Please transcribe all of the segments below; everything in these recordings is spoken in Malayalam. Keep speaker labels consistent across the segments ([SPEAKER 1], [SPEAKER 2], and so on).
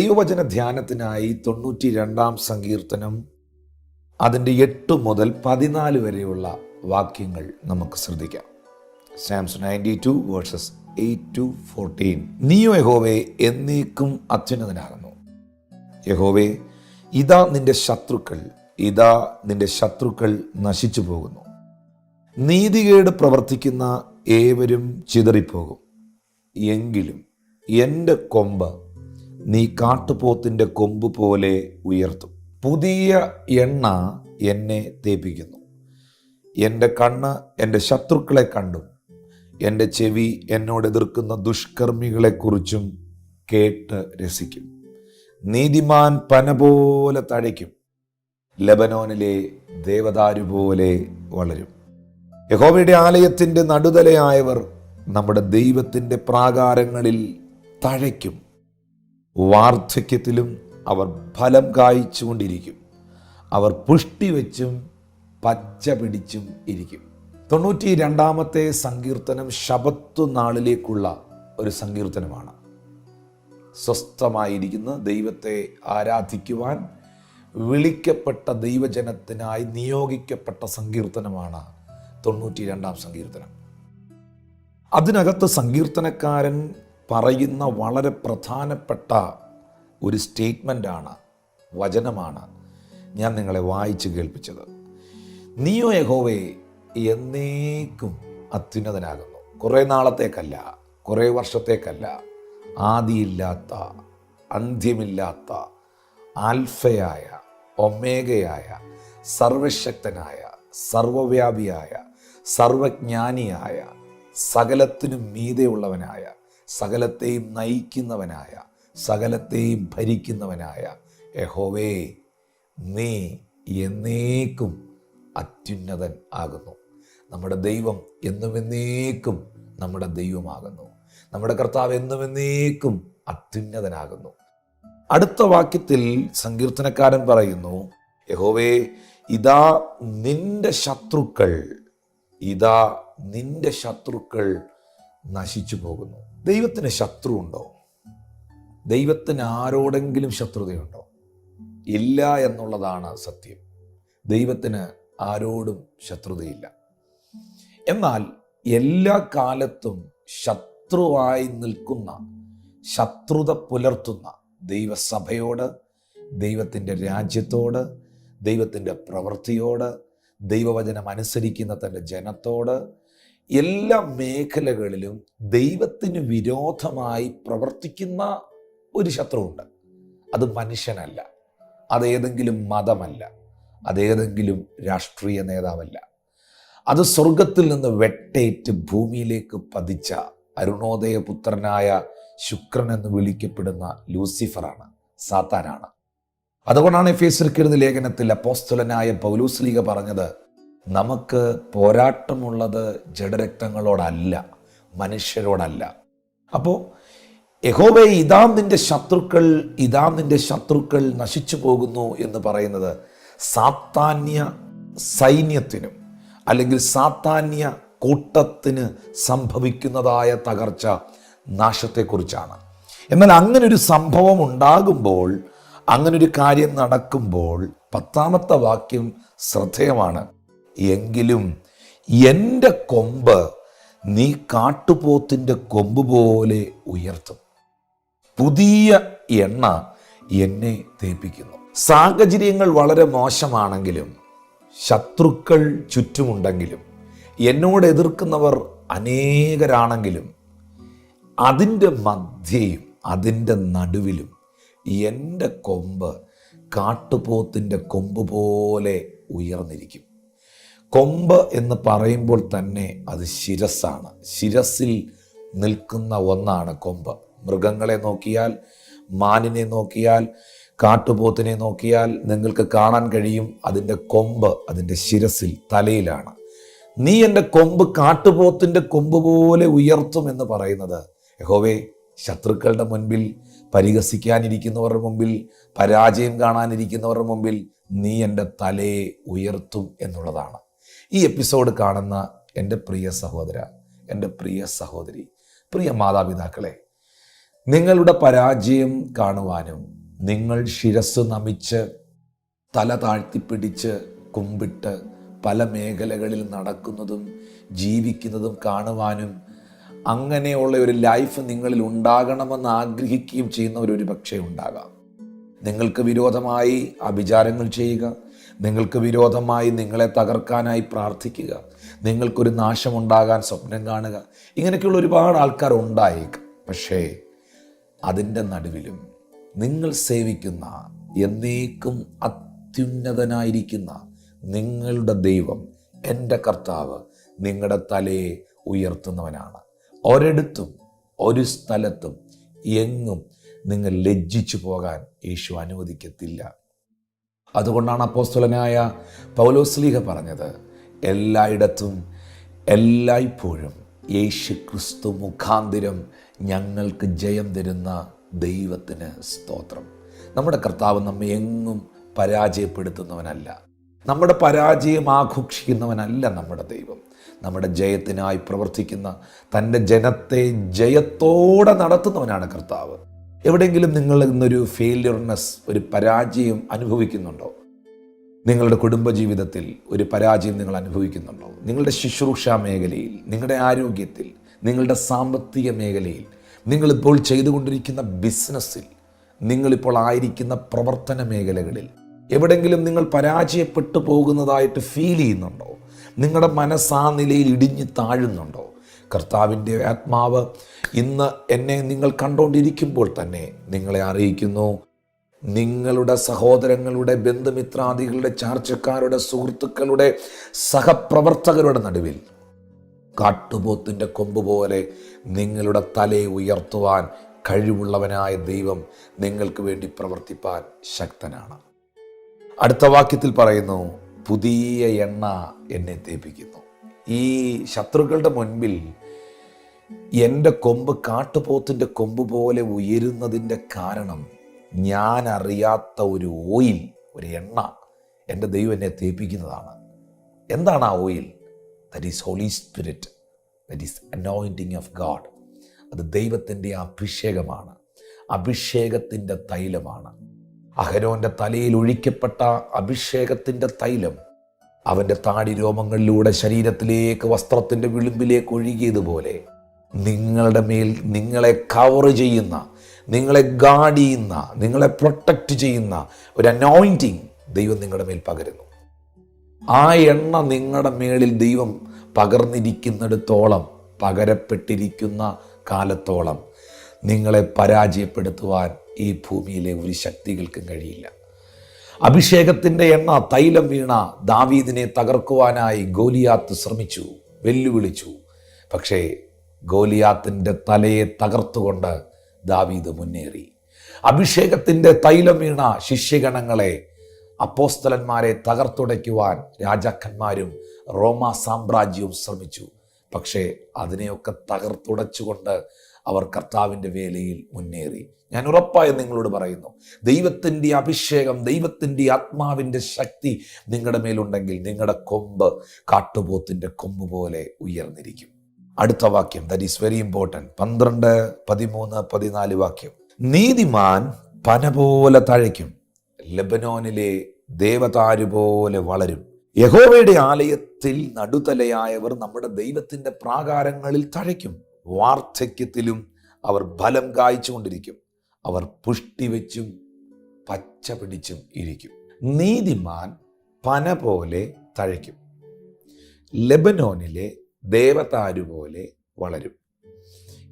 [SPEAKER 1] ദൈവവചന ധ്യാനത്തിനായി തൊണ്ണൂറ്റി രണ്ടാം സങ്കീർത്തനം അതിന്റെ എട്ട് മുതൽ പതിനാല് വരെയുള്ള വാക്യങ്ങൾ നമുക്ക് ശ്രദ്ധിക്കാം. Psalms ninety two verses eight to fourteen. നീയോ യഹോവേ എന്നേക്കും അത്യുന്നതനാകുന്നു. യഹോവേ ഇതാ നിന്റെ ശത്രുക്കൾ ഇതാ നിന്റെ ശത്രുക്കൾ നശിച്ചു പോകുന്നു. നീതികേട് പ്രവർത്തിക്കുന്ന ഏവരും ചിതറിപ്പോകും. എങ്കിലും എന്റെ കൊമ്പ് നീ കാട്ടുപോത്തിന്റെ കൊമ്പ് പോലെ ഉയർത്തും. പുതിയ എണ്ണ എന്നെ തേപ്പിക്കുന്നു. എന്റെ കണ്ണ് എന്റെ ശത്രുക്കളെ കണ്ടും. എന്റെ ചെവി എന്നോട് എതിർക്കുന്ന ദുഷ്കർമ്മികളെക്കുറിച്ചും കേട്ട് രസിക്കും. നീതിമാൻ പന പോലെ തഴയ്ക്കും. ലബനോനിലെ ദേവദാരു പോലെ വളരും. യഹോബയുടെ ആലയത്തിന്റെ നടുതലയായവർ നമ്മുടെ ദൈവത്തിന്റെ പ്രാകാരങ്ങളിൽ തഴയ്ക്കും. വാർദ്ധക്യത്തിലും അവർ ഫലം കായ്ച്ചുകൊണ്ടിരിക്കും. അവർ പുഷ്ടി വെച്ചും പച്ച പിടിച്ചും ഇരിക്കും. തൊണ്ണൂറ്റി രണ്ടാമത്തെ സങ്കീർത്തനം ശബത്തു നാളിലേക്കുള്ള ഒരു സങ്കീർത്തനമാണ്. സ്വസ്ഥമായിരിക്കുന്ന ദൈവത്തെ ആരാധിക്കുവാൻ വിളിക്കപ്പെട്ട ദൈവജനത്തിനായി നിയോഗിക്കപ്പെട്ട സങ്കീർത്തനമാണ് തൊണ്ണൂറ്റി രണ്ടാം സങ്കീർത്തനം. അതിനകത്ത് സങ്കീർത്തനക്കാരൻ പറയുന്ന വളരെ പ്രധാനപ്പെട്ട ഒരു സ്റ്റേറ്റ്മെന്റാണ് വചനമാണ് ഞാൻ നിങ്ങളെ വായിച്ച് കേൾപ്പിച്ചത്. നീയോ യഹോവേ എന്നേക്കും അത്യുന്നതനാകുന്നു. കുറേ നാളത്തേക്കല്ല കുറേ വർഷത്തേക്കല്ല ആദിയില്ലാത്ത അന്ത്യമില്ലാത്ത ആൽഫയായ ഒമേഗയായ സർവശക്തനായ സർവവ്യാപിയായ സർവജ്ഞാനിയായ സകലത്തിനും മീതെയുള്ളവനായ സകലത്തെയും നയിക്കുന്നവനായ സകലത്തെയും ഭരിക്കുന്നവനായ യഹോവേ നീ എന്നേക്കും അത്യുന്നതൻ ആകുന്നു. നമ്മുടെ ദൈവം എന്നുമെന്നേക്കും നമ്മുടെ ദൈവമാകുന്നു. നമ്മുടെ കർത്താവ് എന്നുമെന്നേക്കും അത്യുന്നതനാകുന്നു. അടുത്ത വാക്യത്തിൽ സങ്കീർത്തനക്കാരൻ പറയുന്നു യഹോവേ ഇതാ നിന്റെ ശത്രുക്കൾ ഇതാ നിന്റെ ശത്രുക്കൾ നശിച്ചു പോകുന്നു ദൈവത്തിന് ശത്രു ഉണ്ടോ ദൈവത്തിന് ആരോടെങ്കിലും ശത്രുതയുണ്ടോ? ഇല്ല എന്നുള്ളതാണ് സത്യം. ദൈവത്തിന് ആരോടും ശത്രുതയില്ല. എന്നാൽ എല്ലാ കാലത്തും ശത്രുവായി നിൽക്കുന്ന ശത്രുത പുലർത്തുന്ന ദൈവസഭയോട് ദൈവത്തിന്റെ രാജ്യത്തോട് ദൈവത്തിന്റെ പ്രവൃത്തിയോട് ദൈവവചനം അനുസരിക്കുന്ന തന്റെ ജനത്തോട് എല്ലാ മേഖലകളിലും ദൈവത്തിന് വിരോധമായി പ്രവർത്തിക്കുന്ന ഒരു ശത്രുവുണ്ട്. അത് മനുഷ്യനല്ല. അതേതെങ്കിലും മതമല്ല. അതേതെങ്കിലും രാഷ്ട്രീയ നേതാവല്ല. അത് സ്വർഗത്തിൽ നിന്ന് വെട്ടേറ്റ് ഭൂമിയിലേക്ക് പതിച്ച അരുണോദയ പുത്രനായ ശുക്രൻ എന്ന് വിളിക്കപ്പെടുന്ന ലൂസിഫറാണ്. സാത്താനാണ്. അതുകൊണ്ടാണ് എഫ് ലേഖനത്തിൽ അപ്പോസ്തുലനായ പൗലൂസ്ലീഗ പറഞ്ഞത് നമുക്ക് പോരാട്ടമുള്ളത് ജഡരക്തങ്ങളോടല്ല മനുഷ്യരോടല്ല. അപ്പോൾ യഹോബെ ഇതാ നിന്റെ ശത്രുക്കൾ ഇതാ നിന്റെ ശത്രുക്കൾ നശിച്ചു പോകുന്നു എന്ന് പറയുന്നത് സാത്താന്യ സൈന്യത്തിനും അല്ലെങ്കിൽ സാത്താന്യ കൂട്ടത്തിന് സംഭവിക്കുന്നതായ തകർച്ച നാശത്തെക്കുറിച്ചാണ്. എന്നാൽ അങ്ങനൊരു സംഭവം ഉണ്ടാകുമ്പോൾ അങ്ങനൊരു കാര്യം നടക്കുമ്പോൾ പത്താമത്തെ വാക്യം ശ്രദ്ധേയമാണ്. എങ്കിലും എന്റെ കൊമ്പ് നീ കാട്ടുപോത്തിന്റെ കൊമ്പ് പോലെ ഉയർത്തും. പുതിയ എണ്ണ എന്നെ തേപ്പിക്കുന്നു. സാഹചര്യങ്ങൾ വളരെ മോശമാണെങ്കിലും ശത്രുക്കൾ ചുറ്റുമുണ്ടെങ്കിലും എന്നോട് എതിർക്കുന്നവർ അനേകരാണെങ്കിലും അതിന്റെ മധ്യയും അതിന്റെ നടുവിലും എന്റെ കൊമ്പ് കാട്ടുപോത്തിന്റെ കൊമ്പ് പോലെ ഉയർന്നിരിക്കും. കൊമ്പ് എന്ന് പറയുമ്പോൾ തന്നെ അത് ശിരസ്സാണ്. ശിരസിൽ നിൽക്കുന്ന ഒന്നാണ് കൊമ്പ്. മൃഗങ്ങളെ നോക്കിയാൽ മാനിനെ നോക്കിയാൽ കാട്ടുപോത്തിനെ നോക്കിയാൽ നിങ്ങൾക്ക് കാണാൻ കഴിയും അതിന്റെ കൊമ്പ് അതിന്റെ ശിരസിൽ തലയിലാണ്. നീ എന്റെ കൊമ്പ് കാട്ടുപോത്തിന്റെ കൊമ്പ് പോലെ ഉയർത്തും എന്ന് പറയുന്നത്. യഹോവേ ശത്രുക്കളുടെ മുൻപിൽ പരിഹസിക്കാനിരിക്കുന്നവരുടെ മുമ്പിൽ പരാജയം കാണാനിരിക്കുന്നവരുടെ മുമ്പിൽ നീ എന്റെ തലയെ ഉയർത്തും എന്നുള്ളതാണ്. ഈ എപ്പിസോഡ് കാണുന്ന എന്റെ പ്രിയ സഹോദര എന്റെ പ്രിയ സഹോദരി പ്രിയ മാതാപിതാക്കളെ നിങ്ങളുടെ പരാജയം കാണുവാനും നിങ്ങൾ ശിരസ് നമിച്ച് തല താഴ്ത്തിപ്പിടിച്ച് കുമ്പിട്ട് പല മേഖലകളിൽ നടക്കുന്നതും ജീവിക്കുന്നതും കാണുവാനും അങ്ങനെയുള്ള ഒരു ലൈഫ് നിങ്ങളിൽ ഉണ്ടാകണമെന്ന് ആഗ്രഹിക്കുകയും ചെയ്യുന്നവർ ഒരു പക്ഷേ ഉണ്ടാകാം. നിങ്ങൾക്ക് വിരോധമായി അഭിചാരങ്ങൾ ചെയ്യുക നിങ്ങൾക്ക് വിരോധമായി നിങ്ങളെ തകർക്കാനായി പ്രാർത്ഥിക്കുക. നിങ്ങൾക്കൊരു നാശമുണ്ടാകാൻ സ്വപ്നം കാണുക. ഇങ്ങനെയൊക്കെയുള്ള ഒരുപാട് ആൾക്കാർ ഉണ്ടായേക്കാം. പക്ഷേ അതിന്റെ നടുവിലും നിങ്ങൾ സേവിക്കുന്ന എന്നേക്കും അത്യുന്നതനായിരിക്കുന്ന നിങ്ങളുടെ ദൈവം എന്റെ കർത്താവ് നിങ്ങളുടെ തലയെ ഉയർത്തുന്നവനാണ്. ഒരിടത്തും ഒരു സ്ഥലത്തും എങ്ങും നിങ്ങൾ ലജ്ജിച്ചു പോകാൻ യേശു അനുവദിക്കത്തില്ല. അതുകൊണ്ടാണ് അപ്പോസ്തലനായ പൗലോസ്ലീഹ പറഞ്ഞത് എല്ലായിടത്തും എല്ലായ്പ്പോഴും യേശു ക്രിസ്തു മുഖാന്തിരം ഞങ്ങൾക്ക് ജയം തരുന്ന ദൈവത്തിന് സ്തോത്രം. നമ്മുടെ കർത്താവ് നമ്മെ എങ്ങും പരാജയപ്പെടുത്തുന്നവനല്ല. നമ്മുടെ പരാജയം ആഘോഷിക്കുന്നവനല്ല നമ്മുടെ ദൈവം. നമ്മുടെ ജയത്തിനായി പ്രവർത്തിക്കുന്ന തന്റെ ജനത്തെ ജയത്തോടെ നടത്തുന്നവനാണ് കർത്താവ്. എവിടെയെങ്കിലും നിങ്ങൾ ഇന്നൊരു ഫെയിലിയർനെസ് ഒരു പരാജയം അനുഭവിക്കുന്നുണ്ടോ? നിങ്ങളുടെ കുടുംബജീവിതത്തിൽ ഒരു പരാജയം നിങ്ങൾ അനുഭവിക്കുന്നുണ്ടോ? നിങ്ങളുടെ ശുശ്രൂഷ മേഖലയിൽ നിങ്ങളുടെ ആരോഗ്യത്തിൽ നിങ്ങളുടെ സാമ്പത്തിക മേഖലയിൽ നിങ്ങളിപ്പോൾ ചെയ്തുകൊണ്ടിരിക്കുന്ന ബിസിനസ്സിൽ നിങ്ങളിപ്പോൾ ആയിരിക്കുന്ന പ്രവർത്തന മേഖലകളിൽ എവിടെയെങ്കിലും നിങ്ങൾ പരാജയപ്പെട്ടു പോകുന്നതായിട്ട് ഫീൽ ചെയ്യുന്നുണ്ടോ? നിങ്ങളുടെ മനസ്സ് ആ നിലയിൽ ഇടിഞ്ഞു താഴുന്നുണ്ടോ? കർത്താവിന്റെ ആത്മാവ് ഇന്ന് എന്നെ നിങ്ങൾ കണ്ടുകൊണ്ടിരിക്കുമ്പോൾ തന്നെ നിങ്ങളെ അറിയിക്കുന്നു. നിങ്ങളുടെ സഹോദരങ്ങളുടെ ബന്ധുമിത്രാദികളുടെ ചാർച്ചക്കാരുടെ സുഹൃത്തുക്കളുടെ സഹപ്രവർത്തകരുടെ നടുവിൽ കാട്ടുപോത്തിന്റെ കൊമ്പ് പോലെ നിങ്ങളുടെ തലയെ ഉയർത്തുവാൻ കഴിവുള്ളവനായ ദൈവം നിങ്ങൾക്ക് വേണ്ടി പ്രവർത്തിപ്പാൻ ശക്തനാണ്. അടുത്ത വാക്യത്തിൽ പറയുന്നു പുതിയ എണ്ണ എന്നെ തേപ്പിക്കുന്നു. ഈ ശത്രുക്കളുടെ മുൻപിൽ എന്റെ കൊമ്പ് കാട്ടുപോത്തിന്റെ കൊമ്പ് പോലെ ഉയരുന്നതിന്റെ കാരണം ഞാൻ അറിയാത്ത ഒരു ഓയിൽ ഒരു എണ്ണ എന്റെ ദൈവം എന്നെ തേപ്പിക്കുന്നതാണ്. എന്താണ് ആ oil? That is Holy Spirit that is anointing of God അത് ദൈവത്തിന്റെ അഭിഷേകമാണ്. അഭിഷേകത്തിന്റെ തൈലമാണ്. അഹരോന്റെ തലയിൽ ഒഴിക്കപ്പെട്ട അഭിഷേകത്തിന്റെ തൈലം അവന്റെ താടി രോമങ്ങളിലൂടെ ശരീരത്തിലേക്ക് വസ്ത്രത്തിന്റെ വിളിമ്പിലേക്ക് ഒഴുകിയതുപോലെ നിങ്ങളുടെ മേൽ നിങ്ങളെ കവർ ചെയ്യുന്ന നിങ്ങളെ ഗാർഡ് ചെയ്യുന്ന നിങ്ങളെ പ്രൊട്ടക്റ്റ് ചെയ്യുന്ന ഒരു അനോയിന്റിങ് ദൈവം നിങ്ങളുടെ മേൽ പകരുന്നു. ആ എണ്ണ നിങ്ങളുടെ മേളിൽ ദൈവം പകർന്നിരിക്കുന്നിടത്തോളം പകരപ്പെട്ടിരിക്കുന്ന കാലത്തോളം നിങ്ങളെ പരാജയപ്പെടുത്തുവാൻ ഈ ഭൂമിയിലെ ഒരു ശക്തികൾക്കും കഴിയില്ല. അഭിഷേകത്തിന്റെ എണ്ണ തൈലം വീണ ദാവീദിനെ തകർക്കുവാനായി ഗോലിയാത്ത് ശ്രമിച്ചു വെല്ലുവിളിച്ചു. പക്ഷേ ഗോലിയാത്തിന്റെ തലയെ തകർത്തുകൊണ്ട് ദാവീദ് മുന്നേറി. അഭിഷേകത്തിന്റെ തൈലം വീണ ശിഷ്യഗണങ്ങളെ അപ്പോസ്തലന്മാരെ തകർത്തുടയ്ക്കുവാൻ രാജാക്കന്മാരും റോമ സാമ്രാജ്യവും ശ്രമിച്ചു. പക്ഷേ അതിനെയൊക്കെ തകർത്തുടച്ചുകൊണ്ട് അവർ കർത്താവിന്റെ വേലയിൽ മുന്നേറി. ഞാൻ ഉറപ്പായും നിങ്ങളോട് പറയുന്നു ദൈവത്തിന്റെ അഭിഷേകം ദൈവത്തിന്റെ ആത്മാവിന്റെ ശക്തി നിങ്ങളുടെ മേലുണ്ടെങ്കിൽ നിങ്ങളുടെ കൊമ്പ് കാട്ടുപോത്തിന്റെ കൊമ്പ് പോലെ ഉയർന്നിരിക്കും. അടുത്ത വാക്യം. ദറ്റ് ഈസ് വെരി ഇമ്പോർട്ടന്റ് പന്ത്രണ്ട് പതിമൂന്ന് പതിനാല് വാക്യം. നീതിമാൻ പന പോലെ തഴയ്ക്കും. ലബനോനിലെ ദേവതാരു പോലെ വളരും. യഹോവയുടെ ആലയത്തിൽ നടുതലയായവർ നമ്മുടെ ദൈവത്തിന്റെ പ്രാകാരങ്ങളിൽ തഴയ്ക്കും. വാർദ്ധക്യത്തിലും അവർ ഫലം കായ്ച്ചുകൊണ്ടിരിക്കും. അവർ പുഷ്ടി വെച്ചും പച്ച പിടിച്ചും ഇരിക്കും. നീതിമാൻ പന പോലെ തഴയ്ക്കും. ലെബനോനിലെ ദേവതാരു പോലെ വളരും.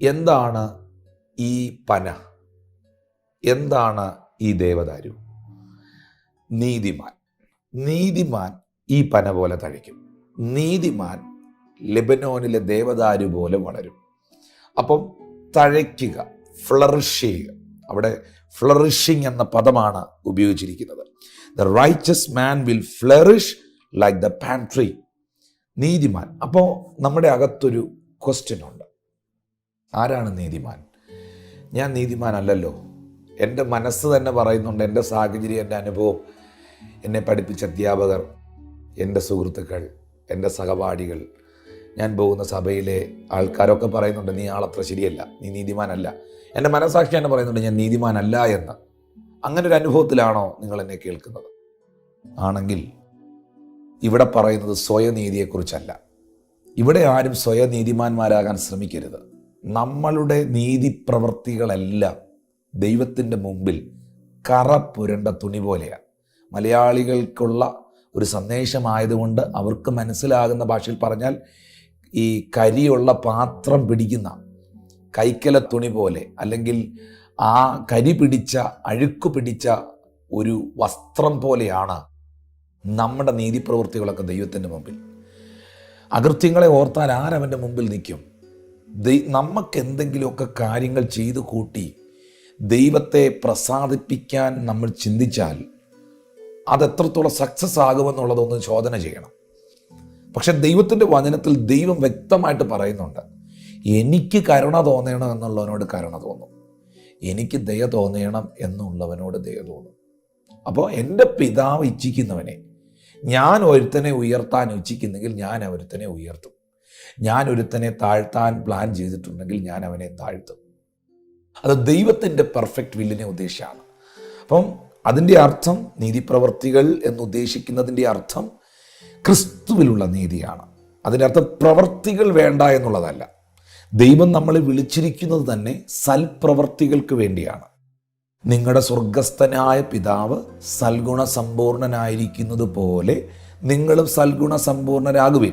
[SPEAKER 1] എന്താണ് ഈ പന? എന്താണ് ഈ ദേവതാരു? നീതിമാൻ. നീതിമാൻ ഈ പന പോലെ തഴയ്ക്കും. നീതിമാൻ ലെബനോനിലെ ദേവദാരു പോലെ വളരും. അപ്പം തഴയ്ക്കുക ഫ്ലറിഷ് ചെയ്യുക. അവിടെ ഫ്ലറിഷിങ് എന്ന പദമാണ് ഉപയോഗിച്ചിരിക്കുന്നത്. The righteous man will flourish like the palm tree നീതിമാൻ. അപ്പോൾ നമ്മുടെ അകത്തൊരു ക്വസ്റ്റ്യൻ ഉണ്ട്. ആരാണ് നീതിമാൻ? ഞാൻ നീതിമാനല്ലല്ലോ. എന്റെ മനസ്സ് തന്നെ പറയുന്നുണ്ട് എന്റെ സാഹചര്യം എന്റെ അനുഭവം എന്നെ പഠിപ്പിച്ച അധ്യാപകർ എന്റെ സുഹൃത്തുക്കൾ എന്റെ സഹപാഠികൾ. ഞാൻ പോകുന്ന സഭയിലെ ആൾക്കാരൊക്കെ പറയുന്നുണ്ട് നീ ആളത്ര ശരിയല്ല നീ നീതിമാനല്ല. എന്റെ മനസ്സാക്ഷി തന്നെ പറയുന്നുണ്ട് ഞാൻ നീതിമാനല്ല എന്ന്. അങ്ങനെ ഒരു അനുഭവത്തിലാണോ നിങ്ങൾ എന്നെ കേൾക്കുന്നത്? ആണെങ്കിൽ ഇവിടെ പറയുന്നത് സ്വയനീതിയെക്കുറിച്ചല്ല. ഇവിടെ ആരും സ്വയനീതിമാന്മാരാകാൻ ശ്രമിക്കരുത്. നമ്മളുടെ നീതി പ്രവൃത്തികളെല്ലാം ദൈവത്തിന്റെ മുമ്പിൽ കറ പുരണ്ട തുണി പോലെയാണ്. മലയാളികൾക്കുള്ള ഒരു സന്ദേശമായതുകൊണ്ട് അവർക്ക് മനസ്സിലാകുന്ന ഭാഷയിൽ പറഞ്ഞാൽ ഈ കരിയുള്ള പാത്രം പിടിക്കുന്ന കൈക്കല തുണി പോലെ അല്ലെങ്കിൽ ആ കരി പിടിച്ച അഴുക്ക് പിടിച്ച ഒരു വസ്ത്രം പോലെയാണ് നമ്മുടെ നീതിപ്രവൃത്തികളൊക്കെ ദൈവത്തിന്റെ മുമ്പിൽ. അകൃത്യങ്ങളെ ഓർത്താൽ ആരവന്റെ മുമ്പിൽ നിൽക്കും. ദൈ നമുക്ക് എന്തെങ്കിലുമൊക്കെ കാര്യങ്ങൾ ചെയ്തു കൂട്ടി ദൈവത്തെ പ്രസാദിപ്പിക്കാൻ നമ്മൾ ചിന്തിച്ചാൽ അത് എത്രത്തോളം സക്സസ് ആകുമെന്നുള്ളതൊന്ന് ചോദന ചെയ്യണം. പക്ഷെ ദൈവത്തിന്റെ വചനത്തിൽ ദൈവം വ്യക്തമായിട്ട് പറയുന്നുണ്ട് എനിക്ക് കരുണ തോന്നണം എന്നുള്ളവനോട് കരുണ തോന്നും. എനിക്ക് ദയ തോന്നണം എന്നുള്ളവനോട് ദയ തോന്നും. അപ്പോൾ എന്റെ പിതാവ് ഇച്ഛിക്കുന്നവനെ ഞാൻ ഒരുത്തനെ ഉയർത്താൻ ഇച്ഛിക്കുന്നെങ്കിൽ ഞാൻ ഒരുത്തനെ ഉയർത്തും. ഞാൻ ഒരുത്തനെ താഴ്ത്താൻ പ്ലാൻ ചെയ്തിട്ടുണ്ടെങ്കിൽ ഞാൻ അവനെ താഴ്ത്തും. അത് ദൈവത്തിന്റെ പെർഫെക്റ്റ് വില്ലിനെ ഉദ്ദേശിച്ചാണ് അപ്പം അതിന്റെ അർത്ഥം നീതിപ്രവർത്തികൾ എന്ന് ഉദ്ദേശിക്കുന്നതിന്റെ അർത്ഥം ക്രിസ്തുവിലുള്ള നീതിയാണ്. അതിന്റെ അർത്ഥം പ്രവർത്തികൾ വേണ്ട എന്നുള്ളതല്ല. ദൈവം നമ്മളെ വിളിച്ചിരിക്കുന്നത് തന്നെ സൽപ്രവർത്തികൾക്ക് വേണ്ടിയാണ്. നിങ്ങളുടെ സ്വർഗസ്ഥനായ പിതാവ് സൽഗുണ സമ്പൂർണനായിരിക്കുന്നത് പോലെ നിങ്ങളും സൽഗുണ സമ്പൂർണരാകുവിൻ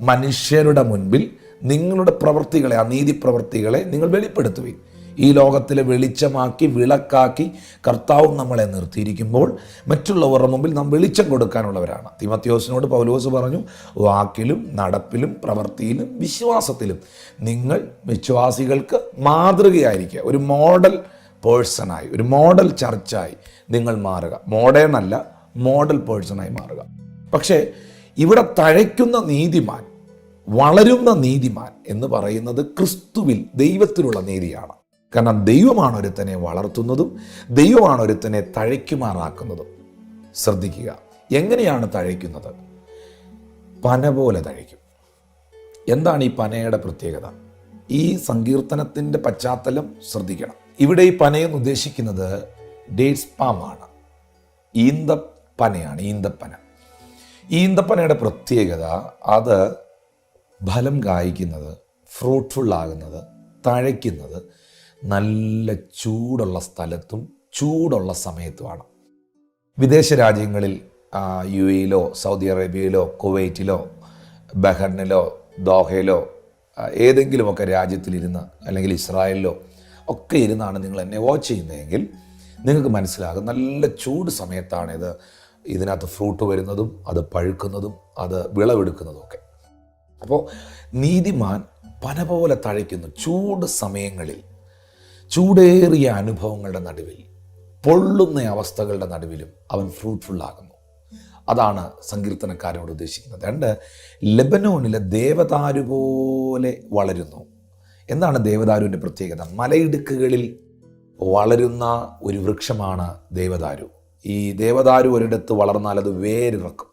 [SPEAKER 1] മനുഷ്യരുടെ മുൻപിൽ നിങ്ങളുടെ പ്രവൃത്തികളെ അനീതി പ്രവർത്തികളെ നിങ്ങൾ വെളിപ്പെടുത്തുവിൻ. ഈ ലോകത്തിലെ വെളിച്ചമാക്കി വിളക്കാക്കി കർത്താവും നമ്മളെ നിർത്തിയിരിക്കുമ്പോൾ മറ്റുള്ളവരുടെ മുമ്പിൽ നാം വെളിച്ചം കൊടുക്കാനുള്ളവരാണ്. തിമത്യോസിനോട് പൗലോസ് പറഞ്ഞു വാക്കിലും നടപ്പിലും പ്രവൃത്തിയിലും വിശ്വാസത്തിലും നിങ്ങൾ വിശ്വാസികൾക്ക് മാതൃകയായിരിക്കുക. ഒരു മോഡൽ പേഴ്സണായി ഒരു മോഡൽ ചർച്ചായി നിങ്ങൾ മാറുക. മോഡേൺ അല്ല മോഡൽ പേഴ്സണായി മാറുക. പക്ഷേ ഇവിടെ തഴയ്ക്കുന്ന നീതിമാൻ വളരുന്ന നീതിമാൻ എന്ന് പറയുന്നത് ക്രിസ്തുവിൽ ദൈവത്തിലുള്ള നീതിയാണ്. കാരണം ദൈവമാണ് ഒരുത്തനെ വളർത്തുന്നതും ദൈവമാണ് ഒരുത്തനെ തഴയ്ക്കുമാറാക്കുന്നതും. ശ്രദ്ധിക്കുക എങ്ങനെയാണ് തഴയ്ക്കുന്നത്? പന പോലെ തഴയ്ക്കും. എന്താണ് ഈ പനയുടെ പ്രത്യേകത? ഈ സങ്കീർത്തനത്തിന്റെ പശ്ചാത്തലം ശ്രദ്ധിക്കണം. ഇവിടെ ഈ പനയെന്ന് ഉദ്ദേശിക്കുന്നത് ഡേറ്റ്സ് പാമാണ് ഈന്തപ്പനയാണ് ഈന്തപ്പന. ഈന്തപ്പനയുടെ പ്രത്യേകത അത് ഫലം കായ്ക്കുന്നത് ഫ്രൂട്ട്ഫുൾ തഴയ്ക്കുന്നത് നല്ല ചൂടുള്ള സ്ഥലത്തും ചൂടുള്ള സമയത്തുമാണ്. വിദേശ രാജ്യങ്ങളിൽ യു എയിലോ സൗദി അറേബ്യയിലോ കുവൈറ്റിലോ ബഹറിനിലോ ദോഹയിലോ ഏതെങ്കിലുമൊക്കെ രാജ്യത്തിലിരുന്ന് അല്ലെങ്കിൽ ഇസ്രായേലിലോ ഒക്കെ ഇരുന്നാണ് നിങ്ങൾ എന്നെ വാച്ച് ചെയ്യുന്നതെങ്കിൽ നിങ്ങൾക്ക് മനസ്സിലാകും നല്ല ചൂട് സമയത്താണ് ഇത് ഇതിനകത്ത് ഫ്രൂട്ട് വരുന്നതും അത് പഴുക്കുന്നതും അത് വിളവെടുക്കുന്നതും ഒക്കെ. അപ്പോൾ നീതിമാൻ പന പോലെ തഴയ്ക്കുന്നു ചൂട് സമയങ്ങളിൽ. ചൂടേറിയ അനുഭവങ്ങളുടെ നടുവിൽ പൊള്ളുന്ന അവസ്ഥകളുടെ നടുവിലും അവൻ ഫ്രൂട്ട്ഫുള്ളാകുന്നു അതാണ് സങ്കീർത്തനക്കാരനോട് ഉദ്ദേശിക്കുന്നത്. രണ്ട് ലെബനോണിലെ ദേവതാരു പോലെ വളരുന്നു. എന്താണ് ദേവദാരുവിന്റെ പ്രത്യേകത? മലയിടുക്കുകളിൽ വളരുന്ന ഒരു വൃക്ഷമാണ് ദേവദാരു. ഈ ദേവദാരു ഒരിടത്ത് വളർന്നാൽ അത് വേരിറക്കും.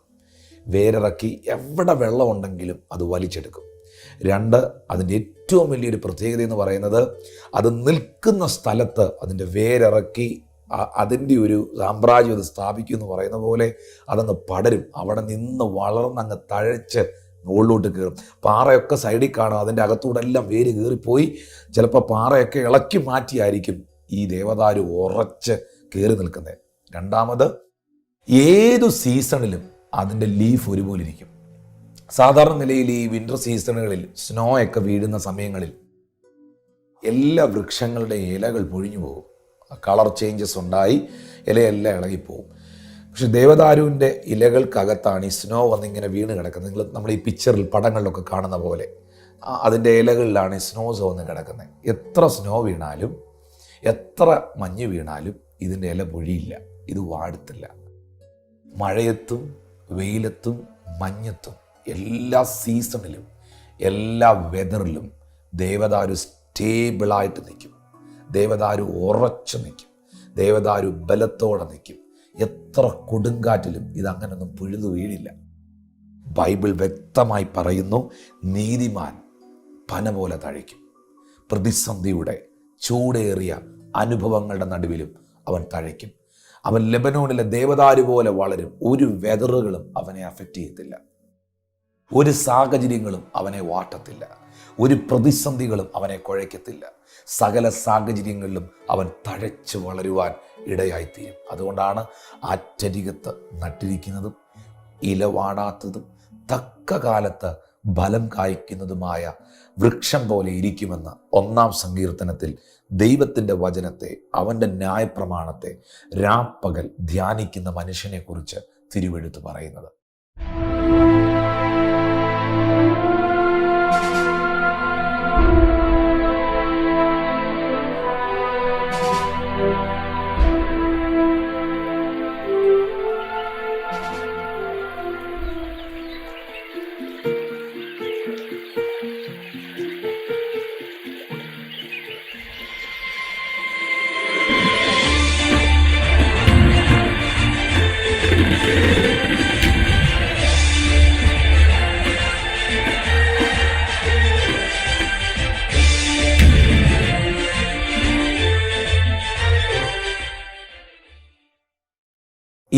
[SPEAKER 1] വേരിറക്കി എവിടെ വെള്ളമുണ്ടെങ്കിലും അത് വലിച്ചെടുക്കും. രണ്ട് അതിന്റെ ഏറ്റവും വലിയൊരു പ്രത്യേകത എന്ന് പറയുന്നത് അത് നിൽക്കുന്ന സ്ഥലത്ത് അതിന്റെ വേരിറക്കി അതിന്റെ ഒരു സാമ്രാജ്യം അത് സ്ഥാപിക്കും എന്ന് പറയുന്ന പോലെ അതങ്ങ് പടരും. അവിടെ നിന്ന് വളർന്നങ്ങ് തഴച്ച് മുകളിലോട്ട് കയറും. പാറയൊക്കെ സൈഡിൽ കാണും. അതിന്റെ അകത്തൂടെ എല്ലാം വേര് കയറിപ്പോയി ചിലപ്പോൾ പാറയൊക്കെ ഇളക്കി മാറ്റിയായിരിക്കും ഈ ദേവദാരു ഉറച്ച് കയറി നിൽക്കുന്നത്. രണ്ടാമത് ഏതു സീസണിലും അതിന്റെ ലീഫ് ഒരുപോലെ ഇരിക്കും. സാധാരണ നിലയിൽ ഈ വിന്റർ സീസണുകളിൽ സ്നോ ഒക്കെ വീഴുന്ന സമയങ്ങളിൽ എല്ലാ വൃക്ഷങ്ങളുടെ ഇലകൾ പൊഴിഞ്ഞു പോകും. കളർ ചേഞ്ചസ് ഉണ്ടായി ഇലയെല്ലാം ഇളകിപ്പോവും. പക്ഷെ ദേവദാരുവിന്റെ ഇലകൾക്കകത്താണ് ഈ സ്നോ വന്നിങ്ങനെ വീണ് കിടക്കുന്നത്. നിങ്ങൾ നമ്മൾ ഈ പിക്ചറിൽ പടങ്ങളിലൊക്കെ കാണുന്ന പോലെ അതിന്റെ ഇലകളിലാണ് ഈ സ്നോസ് വന്ന് കിടക്കുന്നത്. എത്ര സ്നോ വീണാലും എത്ര മഞ്ഞ് വീണാലും ഇതിന്റെ ഇല പൊഴിയില്ല. ഇത് വാടത്തില്ല മഴയത്തും വെയിലത്തും മഞ്ഞത്തും എല്ലാ സീസണിലും എല്ലാ വെതറിലും ദേവദാരു സ്റ്റേബിളായിട്ട് നിൽക്കും. ദേവദാരു ഉറച്ചു നിൽക്കും. ദേവദാരു ബലത്തോടെ നിൽക്കും. എത്ര കൊടുങ്കാറ്റിലും ഇതങ്ങനൊന്നും പുഴുതു വീഴില്ല. ബൈബിൾ വ്യക്തമായി പറയുന്നു നീതിമാൻ പന പോലെ തഴയ്ക്കും. പ്രതിസന്ധിയുടെ ചൂടേറിയ അനുഭവങ്ങളുടെ നടുവിലും അവൻ തഴയ്ക്കും. അവൻ ലെബനോണിലെ ദേവദാരു പോലെ വളരും. ഒരു വെതറുകളും അവനെ അഫക്റ്റ് ചെയ്യത്തില്ല. ഒരു സാഹചര്യങ്ങളും അവനെ വാട്ടത്തില്ല. ഒരു പ്രതിസന്ധികളും അവനെ കുഴയ്ക്കത്തില്ല. സകല സാഹചര്യങ്ങളിലും അവൻ തഴച്ചു വളരുവാൻ ഇടയായിത്തീരും. അതുകൊണ്ടാണ് ആറ്റരികത്ത് നട്ടിരിക്കുന്നതും ഇലവാടാത്തതും തക്ക കാലത്ത് ഫലം കായ്ക്കുന്നതുമായ വൃക്ഷം പോലെ ഇരിക്കുമെന്ന് ഒന്നാം സങ്കീർത്തനത്തിൽ ദൈവത്തിന്റെ വചനത്തെ അവന്റെ ന്യായപ്രമാണത്തെ രാപ്പകൽ ധ്യാനിക്കുന്ന മനുഷ്യനെക്കുറിച്ച് തിരുവെടുത്ത് പറയുന്നത്.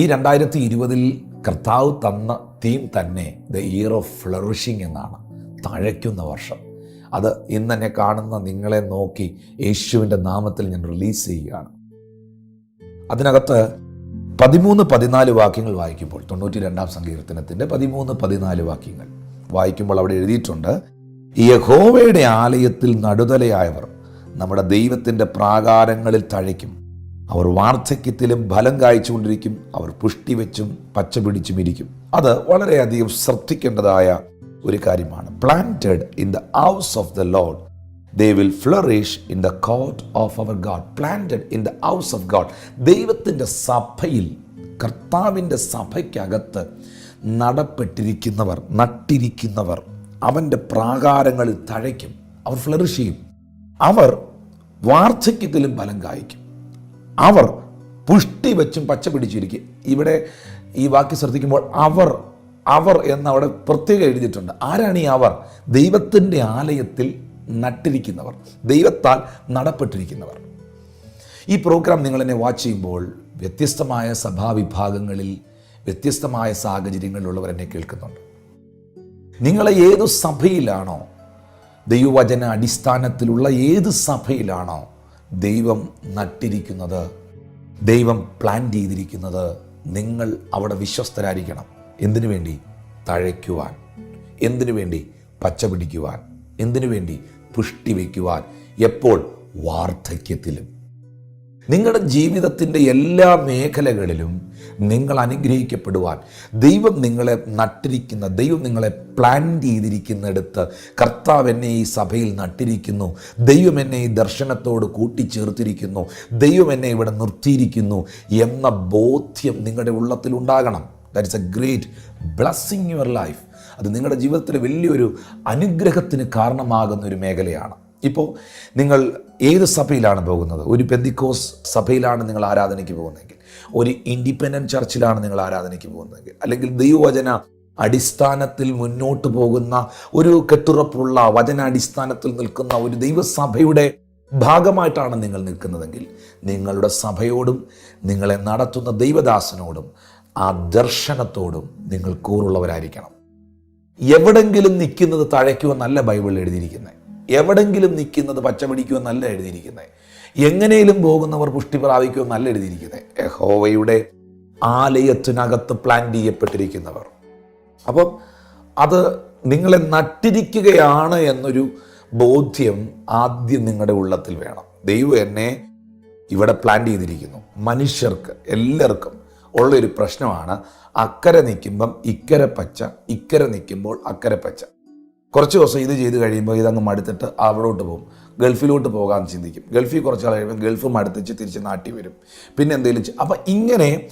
[SPEAKER 1] രണ്ടായിരത്തി ഇരുപതിൽ കർത്താവ് തന്ന തീം തന്നെ ദ ഇയർ ഓഫ് ഫ്ലറിഷിംഗ് എന്നാണ്. തഴയ്ക്കുന്ന വർഷം. അത് ഇന്ന് എന്നെ കാണുന്ന നിങ്ങളെ നോക്കി യേശുവിന്റെ നാമത്തിൽ ഞാൻ റിലീസ് ചെയ്യുകയാണ്. അതിനകത്ത് പതിമൂന്ന് പതിനാല് വാക്യങ്ങൾ വായിക്കുമ്പോൾ തൊണ്ണൂറ്റി രണ്ടാം സങ്കീർത്തനത്തിന്റെ പതിമൂന്ന് പതിനാല് വാക്യങ്ങൾ വായിക്കുമ്പോൾ അവിടെ എഴുതിയിട്ടുണ്ട് യഹോവയുടെ ആലയത്തിൽ നടുതലയായവർ നമ്മുടെ ദൈവത്തിന്റെ പ്രാകാരങ്ങളിൽ തഴയ്ക്കും. അവർ വാർദ്ധക്യത്തിലും ഫലം കായ്ച്ചുകൊണ്ടിരിക്കും. അവർ പുഷ്ടി വെച്ചും പച്ച പിടിച്ചും ഇരിക്കും. അത് വളരെയധികം ശ്രദ്ധിക്കേണ്ടതായ ഒരു കാര്യമാണ്. Planted in the house of the Lord they will flourish in the court of our God planted in the house of God ദൈവത്തിന്റെ സഭയിൽ കർത്താവിന്റെ സഭയ്ക്കകത്ത് നടപ്പെട്ടിരിക്കുന്നവർ നട്ടിരിക്കുന്നവർ അവന്റെ പ്രാകാരങ്ങളിൽ തഴയ്ക്കും. അവർ ഫ്ലറിഷ് ചെയ്യും. അവർ വാർദ്ധക്യത്തിലും ഫലം കായ്ക്കും. അവർ പുഷ്ടി വെച്ചും പച്ച പിടിച്ചിരിക്കും. ഇവിടെ ഈ വാക്ക് ശ്രദ്ധിക്കുമ്പോൾ അവർ അവർ എന്നവിടെ പ്രത്യേകം എഴുതിയിട്ടുണ്ട്. ആരാണ് ഈ അവർ? ദൈവത്തിന്റെ ആലയത്തിൽ നട്ടിരിക്കുന്നവർ. ദൈവത്താൽ നടപ്പെട്ടിരിക്കുന്നവർ. ഈ പ്രോഗ്രാം നിങ്ങൾ എന്നെ വാച്ച് ചെയ്യുമ്പോൾ വ്യത്യസ്തമായ സഭാവിഭാഗങ്ങളിൽ വ്യത്യസ്തമായ സാഹചര്യങ്ങളിലുള്ളവർ എന്നെ കേൾക്കുന്നുണ്ട്. നിങ്ങളെ ഏത് സഭയിലാണോ ദൈവവചന അടിസ്ഥാനത്തിലുള്ള ഏത് സഭയിലാണോ ദൈവം നട്ടിരിക്കുന്നത് ദൈവം പ്ലാൻ ചെയ്തിരിക്കുന്നത് നിങ്ങൾ അവിടെ വിശ്വസ്തരായിരിക്കണം. എന്തിനു വേണ്ടി? തഴയ്ക്കുവാൻ. എന്തിനു വേണ്ടി? പച്ച പിടിക്കുവാൻ എന്തിനു വേണ്ടി? പുഷ്ടി വയ്ക്കുവാൻ. എപ്പോൾ? വാർദ്ധക്യത്തിലും. നിങ്ങളുടെ ജീവിതത്തിന്റെ എല്ലാ മേഖലകളിലും നിങ്ങൾ അനുഗ്രഹിക്കപ്പെടുവാൻ ദൈവം നിങ്ങളെ നട്ടിരിക്കുന്ന ദൈവം നിങ്ങളെ പ്ലാൻ ചെയ്തിരിക്കുന്നിടത്ത് കർത്താവ് എന്നെ ഈ സഭയിൽ നട്ടിരിക്കുന്നു ദൈവം എന്നെ ഈ ദർശനത്തോട് കൂട്ടിച്ചേർത്തിരിക്കുന്നു ദൈവം എന്നെ ഇവിടെ നിർത്തിയിരിക്കുന്നു എന്ന ബോധ്യം നിങ്ങളുടെ ഉള്ളത്തിൽ ഉണ്ടാകണം. That is a great blessing your life അത് നിങ്ങളുടെ ജീവിതത്തിലെ വലിയൊരു അനുഗ്രഹത്തിന് കാരണമാകുന്ന ഒരു മേഖലയാണ്. ഇപ്പോൾ നിങ്ങൾ ഏത് സഭയിലാണ് പോകുന്നത്? ഒരു പെന്തിക്കോസ് സഭയിലാണ് നിങ്ങൾ ആരാധനയ്ക്ക് പോകുന്നതെങ്കിൽ ഒരു ഇൻഡിപെൻഡന്റ് ചർച്ചിലാണ് നിങ്ങൾ ആരാധനയ്ക്ക് പോകുന്നതെങ്കിൽ അല്ലെങ്കിൽ ദൈവവചന അടിസ്ഥാനത്തിൽ മുന്നോട്ട് പോകുന്ന ഒരു കെട്ടുറപ്പുള്ള വചന അടിസ്ഥാനത്തിൽ നിൽക്കുന്ന ഒരു ദൈവസഭയുടെ ഭാഗമായിട്ടാണ് നിങ്ങൾ നിൽക്കുന്നതെങ്കിൽ നിങ്ങളുടെ സഭയോടും നിങ്ങളെ നടത്തുന്ന ദൈവദാസനോടും ആ ദർശനത്തോടും നിങ്ങൾ കൂറുള്ളവരായിരിക്കണം. എവിടെങ്കിലും നിൽക്കുന്നത് തഴയ്ക്കുമെന്നല്ല ബൈബിളിൽ എഴുതിയിരിക്കുന്നത്. എവിടെങ്കിലും നിൽക്കുന്നത് പച്ചപിടിക്കുമെന്നല്ല എഴുതിയിരിക്കുന്നത് എങ്ങനെയും പോകുന്നവർ പുഷ്ടി പ്രാപിക്കുമെന്നല്ല എഴുതിയിരിക്കുന്നത് യഹോവയുടെ ആലയത്തിനകത്ത് പ്ലാൻ ചെയ്യപ്പെട്ടിരിക്കുന്നവർ. അപ്പം അത് നിങ്ങളെ നട്ടിരിക്കുകയാണ് എന്നൊരു ബോധ്യം ആദ്യം നിങ്ങളുടെ ഉള്ളത്തിൽ വേണം. ദൈവം എന്നെ ഇവിടെ പ്ലാൻ ചെയ്തിരിക്കുന്നു. മനുഷ്യർക്ക് എല്ലാവർക്കും ഉള്ളൊരു പ്രശ്നമാണ് അക്കരെ നിൽക്കുമ്പം ഇക്കരെ പച്ച ഇക്കരെ നിൽക്കുമ്പോൾ അക്കരെ പച്ച. കുറച്ച് ദിവസം ഇത് ചെയ്ത് കഴിയുമ്പോൾ ഇതങ്ങ് മടുത്തിട്ട് അവിടോട്ട് പോകും. ഗൾഫിലോട്ട് പോകാൻ ചിന്തിക്കും. ഗൾഫിൽ കുറച്ച് നാൾ കഴിയുമ്പോൾ ഗൾഫ് മടുത്തിച്ച് തിരിച്ച് നാട്ടിൽ വരും. പിന്നെ എന്തെങ്കിലും അപ്പം ഇങ്ങനെ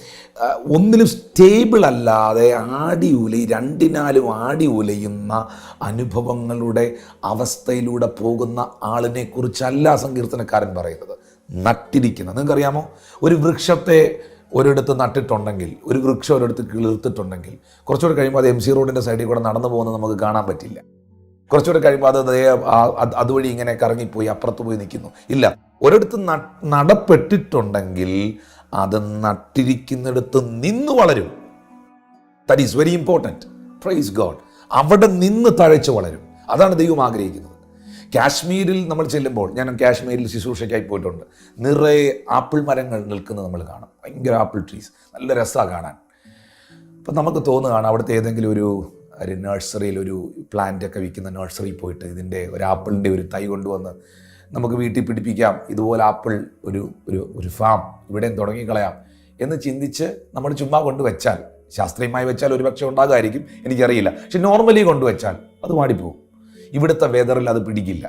[SPEAKER 1] ഒന്നിലും സ്റ്റേബിൾ അല്ലാതെ ആടി ഉലയി രണ്ടിനാലും ആടി ഉലയുന്ന അനുഭവങ്ങളുടെ അവസ്ഥയിലൂടെ പോകുന്ന ആളിനെ കുറിച്ചല്ല സങ്കീർത്തനക്കാരൻ പറയുന്നത്. നട്ടിരിക്കുന്ന നിങ്ങൾക്കറിയാമോ? ഒരു വൃക്ഷത്തെ ഒരിടത്ത് നട്ടിട്ടുണ്ടെങ്കിൽ ഒരു വൃക്ഷം ഒരിടത്ത് കിളിർത്തിട്ടുണ്ടെങ്കിൽ കുറച്ചുകൂടെ കഴിയുമ്പോൾ അത് എം സി റോഡിന്റെ സൈഡിൽ കൂടെ നടന്നു പോകുന്നത് നമുക്ക് കാണാൻ പറ്റില്ല. കുറച്ചുകൂടെ കഴിയുമ്പോൾ അത് അതുവഴി ഇങ്ങനെ കറങ്ങിപ്പോയി അപ്പുറത്ത് പോയി നിൽക്കുന്നു. ഇല്ല. ഒരിടത്ത് നടപ്പെട്ടിട്ടുണ്ടെങ്കിൽ അത് നട്ടിരിക്കുന്നിടത്ത് നിന്ന് വളരും. That is very important praise God അവിടെ നിന്ന് തഴച്ച് വളരും. അതാണ് ദൈവം ആഗ്രഹിക്കുന്നത്. കാശ്മീരിൽ നമ്മൾ ചെല്ലുമ്പോൾ ഞാൻ കാശ്മീരിൽ ശുശ്രൂഷയ്ക്കായി പോയിട്ടുണ്ട്. നിറയെ ആപ്പിൾ മരങ്ങൾ നിൽക്കുന്നത് നമ്മൾ കാണാം. ഭയങ്കര ആപ്പിൾ ട്രീസ് നല്ല രസമാണ് കാണാൻ. അപ്പം നമുക്ക് തോന്നുകയാണ് അവിടുത്തെ ഏതെങ്കിലും ഒരു ഒരു നഴ്സറിയിൽ ഒരു പ്ലാന്റ് ഒക്കെ വിൽക്കുന്ന നഴ്സറിയിൽ പോയിട്ട് ഇതിന്റെ ഒരു ആപ്പിളിന്റെ ഒരു തൈ കൊണ്ടുവന്ന് നമുക്ക് വീട്ടിൽ പിടിപ്പിക്കാം. ഇതുപോലെ ആപ്പിൾ ഒരു ഒരു ഒരു ഫാം ഇവിടെയും തുടങ്ങിക്കളയാം എന്ന് ചിന്തിച്ച് നമ്മൾ ചുമ്മാ കൊണ്ടുവച്ചാൽ ശാസ്ത്രീയമായി വെച്ചാൽ ഒരു പക്ഷേ ഉണ്ടാകുമായിരിക്കും എനിക്കറിയില്ല. പക്ഷെ നോർമലി കൊണ്ടുവച്ചാൽ അത് മാടിപ്പോവും ഇവിടുത്തെ വെതറിൽ അത് പിടിക്കില്ല.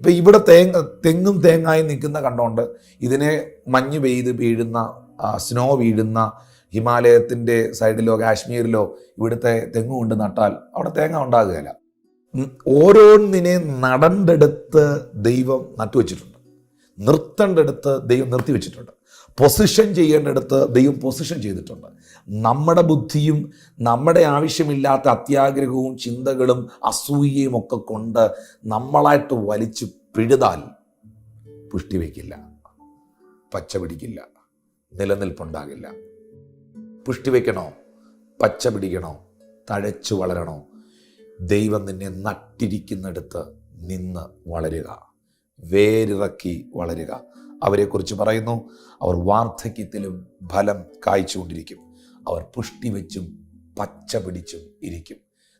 [SPEAKER 1] ഇപ്പം ഇവിടെ തേങ്ങ തെങ്ങും തേങ്ങായും നിൽക്കുന്ന കണ്ടോണ്ട് ഇതിനെ മഞ്ഞ് പെയ്ത് വീഴുന്ന സ്നോ വീഴുന്ന ഹിമാലയത്തിന്റെ സൈഡിലോ കാശ്മീരിലോ ഇവിടുത്തെ തെങ്ങ് കൊണ്ട് നട്ടാൽ അവിടെ തേങ്ങ ഉണ്ടാകുകയില്ല. ഓരോന്നിനെ നടണ്ടെടുത്ത് ദൈവം നട്ടുവെച്ചിട്ടുണ്ട് നിർത്തേണ്ടടുത്ത് ദൈവം നിർത്തിവെച്ചിട്ടുണ്ട് പൊസിഷൻ ചെയ്യേണ്ടടുത്ത് ദൈവം പൊസിഷൻ ചെയ്തിട്ടുണ്ട്. നമ്മുടെ ബുദ്ധിയും നമ്മുടെ ആവശ്യമില്ലാത്ത അത്യാഗ്രഹവും ചിന്തകളും അസൂയയും ഒക്കെ കൊണ്ട് നമ്മളായിട്ട് വലിച്ചു പിഴുതാൽ പുഷ്ടി വയ്ക്കില്ല പച്ച പിടിക്കില്ല നിലനിൽപ്പുണ്ടാകില്ല. പുഷ്ടി വയ്ക്കണോ പച്ച പിടിക്കണോ? തഴച്ചു വളരണോ? ദൈവം നിന്നെ നട്ടിരിക്കുന്നിടത്ത് നിന്ന് വളരുക. വേരിറക്കി വളരുക. അവരെക്കുറിച്ച് പറയുന്നു അവർ വാർദ്ധക്യത്തിലും ഫലം കായ്ച്ചുകൊണ്ടിരിക്കും. അവർ പുഷ്ടി വെച്ചും പച്ച പിടിച്ചും ഇരിക്കും.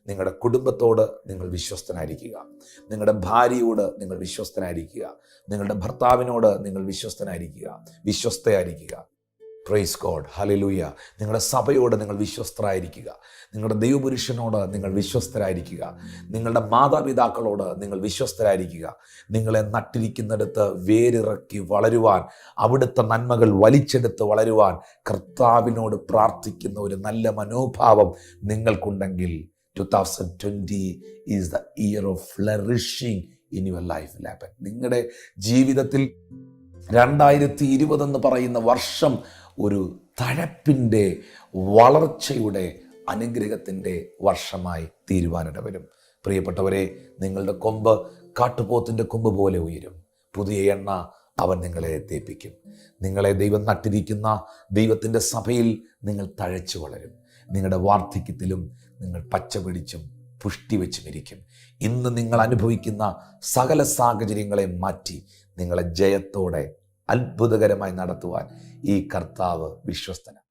[SPEAKER 1] നിങ്ങളുടെ കുടുംബത്തോട് നിങ്ങൾ വിശ്വസ്തനായിരിക്കുക. നിങ്ങളുടെ ഭാര്യയോട് നിങ്ങൾ വിശ്വസ്തനായിരിക്കുക. നിങ്ങളുടെ ഭർത്താവിനോട് നിങ്ങൾ വിശ്വസ്തനായിരിക്കുക. വിശ്വസ്തയായിരിക്കുക. പ്രൈസ് ഗോഡ് ഹലലൂയ നിങ്ങളുടെ സഭയോട് നിങ്ങൾ വിശ്വസ്തരായിരിക്കുക. നിങ്ങളുടെ ദൈവപുരുഷനോട് നിങ്ങൾ വിശ്വസ്തരായിരിക്കുക. നിങ്ങളുടെ മാതാപിതാക്കളോട് നിങ്ങൾ വിശ്വസ്തരായിരിക്കുക. നിങ്ങളെ നട്ടിരിക്കുന്നിടത്ത് വേരിറക്കി വളരുവാൻ അവിടുത്തെ നന്മകൾ വലിച്ചെടുത്ത് വളരുവാൻ കർത്താവിനോട് പ്രാർത്ഥിക്കുന്ന ഒരു നല്ല മനോഭാവം നിങ്ങൾക്കുണ്ടെങ്കിൽ two thousand twenty is the year of flourishing in your life ലാപ്പൻ നിങ്ങളുടെ ജീവിതത്തിൽ രണ്ടായിരത്തി ഇരുപതെന്ന് പറയുന്ന വർഷം ഒരു തഴപ്പിന്റെ വളർച്ചയുടെ അനുഗ്രഹത്തിന്റെ വർഷമായി തീരുവാനിട വരും പ്രിയപ്പെട്ടവരെ നിങ്ങളുടെ കൊമ്പ് കാട്ടുപോത്തിന്റെ കൊമ്പ് പോലെ ഉയരും. പുതിയ എണ്ണ അവൻ നിങ്ങളെ തേപ്പിക്കും. നിങ്ങളെ ദൈവം നട്ടിരിക്കുന്ന ദൈവത്തിന്റെ സഭയിൽ നിങ്ങൾ തഴച്ചു വളരും. നിങ്ങളുടെ വാർദ്ധക്യത്തിലും നിങ്ങൾ പച്ച പിടിച്ചും പുഷ്ടി വെച്ചും ഇരിക്കും. ഇന്ന് നിങ്ങൾ അനുഭവിക്കുന്ന സകല സാഹചര്യങ്ങളെ മാറ്റി നിങ്ങളെ ജയത്തോടെ അത്ഭുതകരമായി നടത്തുവാൻ ഈ കർത്താവ് വിശ്വസ്തനാണ്.